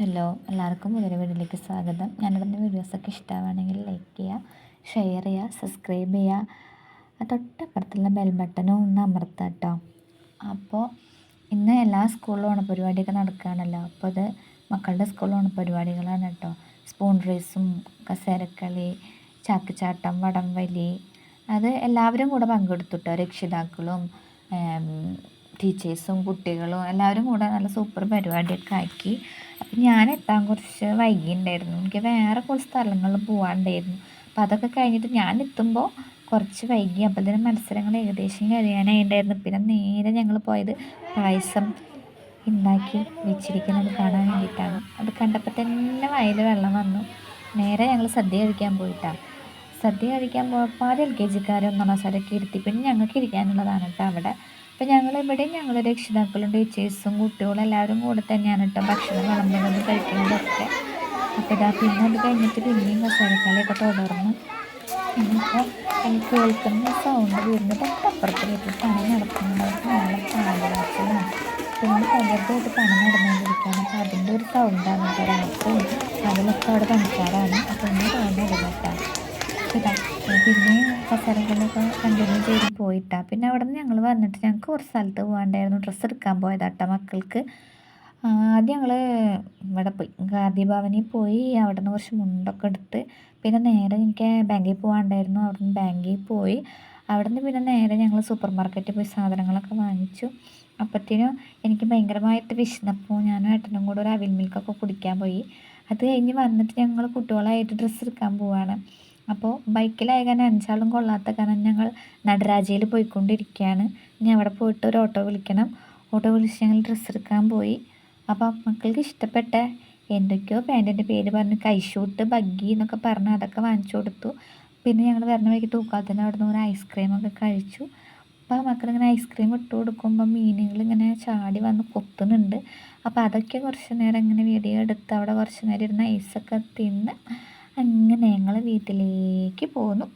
Hello എല്ലാവർക്കും പുതിയൊരു വീഡിയോയിലേക്ക് സ്വാഗതം. ഞാനിടുന്ന വീഡിയോസൊക്കെ ഇഷ്ടമാണെങ്കിൽ ലൈക്ക് ചെയ്യുക ഷെയർ ചെയ്യുക സബ്സ്ക്രൈബ് ചെയ്യുക. തൊട്ടപ്പുറത്തുള്ള ബെൽ ബട്ടനും ഒന്ന് അമർത്തുക കേട്ടോ. അപ്പോൾ ഇന്ന് എല്ലാ സ്കൂളിലും ഓണപരിപാടിയൊക്കെ നടക്കുകയാണല്ലോ. അപ്പോൾ അത് മക്കളുടെ സ്കൂളിൽ ഓണപരിപാടികളാണ് കേട്ടോ. സ്പൂൺ റേസും കസേരക്കളി ചാക്കുചാട്ടം വടംവലി അത് എല്ലാവരും കൂടെ പങ്കെടുത്തു കേട്ടോ രക്ഷിതാക്കളും ടീച്ചേഴ്സും കുട്ടികളും എല്ലാവരും കൂടെ നല്ല സൂപ്പർ പരിപാടിയൊക്കെ ആക്കി. അപ്പം ഞാൻ എത്താൻ കുറച്ച് വൈകിയിട്ടുണ്ടായിരുന്നു എനിക്ക് വേറെ കുറച്ച് സ്ഥലങ്ങളിൽ പോകാനുണ്ടായിരുന്നു അപ്പം അതൊക്കെ കഴിഞ്ഞിട്ട് ഞാൻ എത്തുമ്പോൾ കുറച്ച് വൈകി. അപ്പോഴത്തേനും മത്സരങ്ങൾ ഏകദേശം കഴിയാനായിട്ടുണ്ടായിരുന്നു പിന്നെ നേരെ ഞങ്ങൾ പോയത് പായസം ഉണ്ടാക്കി വെച്ചിരിക്കുന്നത് കാണാൻ വേണ്ടിയിട്ടാണ് അത് കണ്ടപ്പോൾ തന്നെ വയൽ വെള്ളം വന്നു. നേരെ ഞങ്ങൾ സദ്യ കഴിക്കാൻ പോയിട്ടാണ് സദ്യ കഴിക്കാൻ പോയപ്പോൾ ആദ്യം എൽ കെ ജിക്കാരെ ക്ലാസ്സുകാരൊക്കെ ഇരുത്തി. പിന്നെ ഞങ്ങൾക്ക് ഇരിക്കാനുള്ളതാണ് കേട്ടോ അവിടെ. അപ്പോൾ ഞങ്ങൾ ഇവിടെ ഞങ്ങൾ രക്ഷിതാക്കളും ടീച്ചേഴ്സും കുട്ടികളും എല്ലാവരും കൂടെ തന്നെയാണ് കേട്ടോ ഭക്ഷണം വിളമ്പുന്നതും കഴിക്കുന്നതൊക്കെ അപ്പോൾ ഇതാ പിന്നെ അത് കഴിഞ്ഞിട്ട് പിന്നെയും കസേരക്കളിയൊക്കെ തുടർന്നു ഇന്നിപ്പോൾ എനിക്ക് കേൾക്കുന്ന സൗണ്ട് വരുന്നത് തൊട്ടപ്പുറത്ത് പണി നടക്കുന്നുണ്ടായിരുന്നു നല്ല പാലവാച്ചിലാണ് പിന്നെ പകർത്തായിട്ട് പണി നടന്നുകൊണ്ടിരിക്കുകയാണ്. അപ്പോൾ അതിന്റെ ഒരു സൗണ്ടാണ് അതിലൊക്കെ അവിടെ പണിക്കാരാണ് അപ്പോൾ ഇന്ന് തോന്നുന്നില്ല കേട്ടോ ഇതാ പിന്നെ കസേരകളിലൊക്കെ കണ്ടിന്യൂ ചെയ്ത് പോയിട്ടാ. പിന്നെ അവിടെ നിന്ന് ഞങ്ങൾ വന്നിട്ട് ഞങ്ങൾക്ക് കുറച്ച് സ്ഥലത്ത് പോകാണ്ടായിരുന്നു ഡ്രസ്സ് എടുക്കാൻ പോയതാട്ടോ മക്കൾക്ക്. ആദ്യം ഞങ്ങൾ ഇവിടെ പോയി. ഗാന്ധി ഭവനിൽ പോയി അവിടെ നിന്ന് കുറച്ച് മുണ്ടൊക്കെ എടുത്ത് പിന്നെ നേരെ എനിക്ക് ബാങ്കിൽ പോകാണ്ടായിരുന്നു അവിടെ നിന്ന് ബാങ്കിൽ പോയി. അവിടെ നിന്ന് പിന്നെ നേരെ ഞങ്ങൾ സൂപ്പർ മാർക്കറ്റിൽ പോയി സാധനങ്ങളൊക്കെ വാങ്ങിച്ചു. അപ്പോഴത്തേനും എനിക്ക് ഭയങ്കരമായിട്ട് വിശന്നപ്പോൾ ഞാനും ഏട്ടനും കൂടെ ഒരു അവിൽ മിൽക്കൊക്കെ കുടിക്കാൻ പോയി. അത് കഴിഞ്ഞ് വന്നിട്ട് ഞങ്ങൾ കുട്ടികളായിട്ട് ഡ്രസ്സ് എടുക്കാൻ പോവാണ്. അപ്പോൾ ബൈക്കിലായ കാരണം അഞ്ചാളും കൊള്ളാത്ത കാരണം ഞങ്ങൾ നടരാജയിൽ പോയിക്കൊണ്ടിരിക്കുകയാണ്. ഇനി അവിടെ പോയിട്ട് ഒരു ഓട്ടോ വിളിക്കണം. ഓട്ടോ വിളിച്ച് ഞങ്ങൾ ഡ്രസ്സ് എടുക്കാൻ പോയി. അപ്പോൾ മക്കൾക്ക് ഇഷ്ടപ്പെട്ട. എന്തൊക്കെയോ പാന്റിന്റെ പേര് പറഞ്ഞ്. കൈഷൂട്ട് ബഗ്ഗി എന്നൊക്കെ പറഞ്ഞ്. അതൊക്കെ വാങ്ങിച്ചു കൊടുത്തു. പിന്നെ ഞങ്ങൾ വരുന്ന വഴിക്ക് തൂക്കാലത്തിന് അവിടെ നിന്ന് ഒരു ഐസ്ക്രീമൊക്കെ കഴിച്ചു. അപ്പോൾ മക്കളിങ്ങനെ ഐസ്ക്രീം ഇട്ട് കൊടുക്കുമ്പോൾ മീനുകൾ ഇങ്ങനെ ചാടി വന്ന് കൊത്തുന്നുണ്ട്. അപ്പോൾ അതൊക്കെ കുറച്ച് നേരം ഇങ്ങനെ വീഡിയോ എടുത്ത് അവിടെ കുറച്ച് നേരം ഇരുന്ന് ഐസൊക്കെ തിന്ന് അങ്ങനെ ഞങ്ങൾ വീട്ടിലേക്ക് പോന്നു